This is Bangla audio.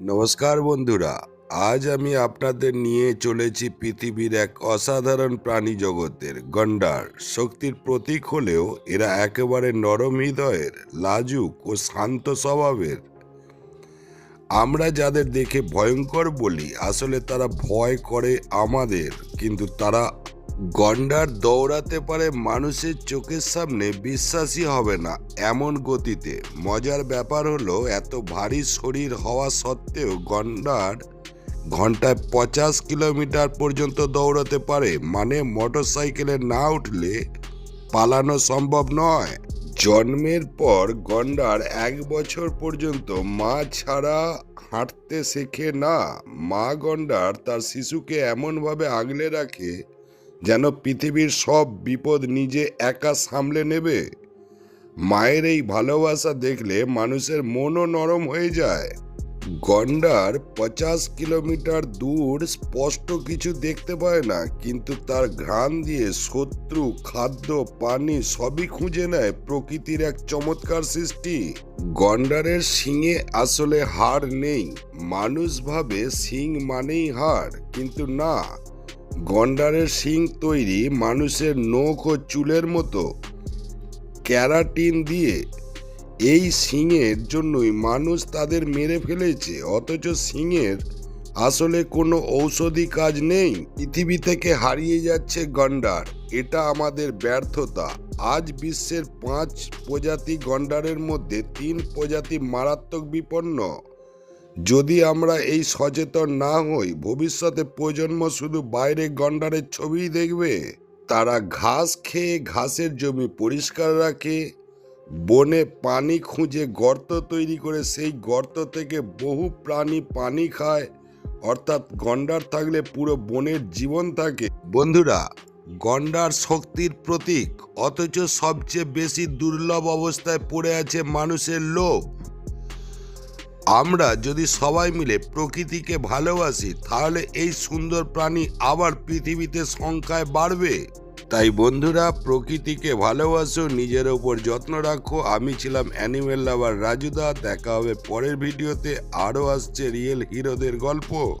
নমস্কার বন্ধুরা, আজ আমি আপনাদের নিয়ে চলেছি পৃথিবীর এক অসাধারণ প্রাণী জগতের গন্ডার। শক্তির প্রতীক হলেও এরা একেবারে নরম হৃদয়ের, লাজুক ও শান্ত স্বভাবের। আমরা যাদের দেখে ভয়ঙ্কর বলি, আসলে তারা ভয় করে আমাদের, কিন্তু তারা গন্ডার দৌড়াতে পারে মানুষের চোখের সামনে বিশ্বাসই হবে না এমন গতিতে। মজার ব্যাপার হলো, এত ভারী শরীর হওয়া সত্ত্বেও গন্ডার ঘন্টায় পঞ্চাশ কিলোমিটার পর্যন্ত দৌড়াতে পারে। মানে মোটরসাইকেলে না উঠলে পালানো সম্ভব নয়। জন্মের পর গন্ডার এক বছর পর্যন্ত মা ছাড়া হাঁটতে শেখে না। মা গন্ডার তার শিশুকে এমনভাবে আগলে রাখে যেন পৃথিবীর সব বিপদ নিজে একা সামলে নেবে? মায়ের এই ভালোবাসা দেখলে মানুষের মনও নরম হয়ে যায়। গন্ডার পঞ্চাশ কিলোমিটার দূর স্পষ্ট কিছু দেখতে পায় না, কিন্তু তার ঘ্রাণ দিয়ে শত্রু, খাদ্য, পানি সবই খুঁজে নেয় প্রকৃতির এক চমৎকার সৃষ্টি। গন্ডারের শিঙে আসলে হাড় নেই। মানুষ ভাবে শিং মানেই হার কিন্তু না। গন্ডারের শিং তৈরি মানুষের নখ ও চুলের মতো। ক্যারাটিন দিয়ে এই শিঙের জন্যই মানুষ তাদের মেরে ফেলেছে, অথচ শিঙের আসলে কোনো ঔষধি কাজ নেই। পৃথিবী থেকে হারিয়ে যাচ্ছে গন্ডার, এটা আমাদের ব্যর্থতা। আজ বিশ্বের পাঁচ প্রজাতি গন্ডারের মধ্যে তিন প্রজাতি মারাত্মক বিপন্ন। যদি আমরা এই সচেতন না হই, ভবিষ্যতে প্রজন্ম শুধু বাইরে গন্ডারের ছবিই দেখবে। তারা ঘাস খেয়ে ঘাসের জমি পরিষ্কার রাখে, বনে পানি খুঁজে গর্ত তৈরি করে সেই গর্ত থেকে বহু প্রাণী পানি খায়। অর্থাৎ গন্ডার থাকলে পুরো বনের জীবন থাকে। বন্ধুরা, গন্ডার শক্তির প্রতীক, অথচ সবচেয়ে বেশি দুর্লভ অবস্থায় পড়ে আছে মানুষের লোভ। আমরা যদি সবাই মিলে প্রকৃতিকে ভালোবাসি, তাহলে এই সুন্দর প্রাণী আবার পৃথিবীতে সংখ্যায় বাড়বে। তাই বন্ধুরা, প্রকৃতিকে ভালোবাসো, নিজের ওপর যত্ন রাখো। আমি ছিলাম অ্যানিমেল লাভার রাজুদা। দেখা হবে পরের ভিডিওতে। আরও আসছে রিয়েল হিরোদের গল্প।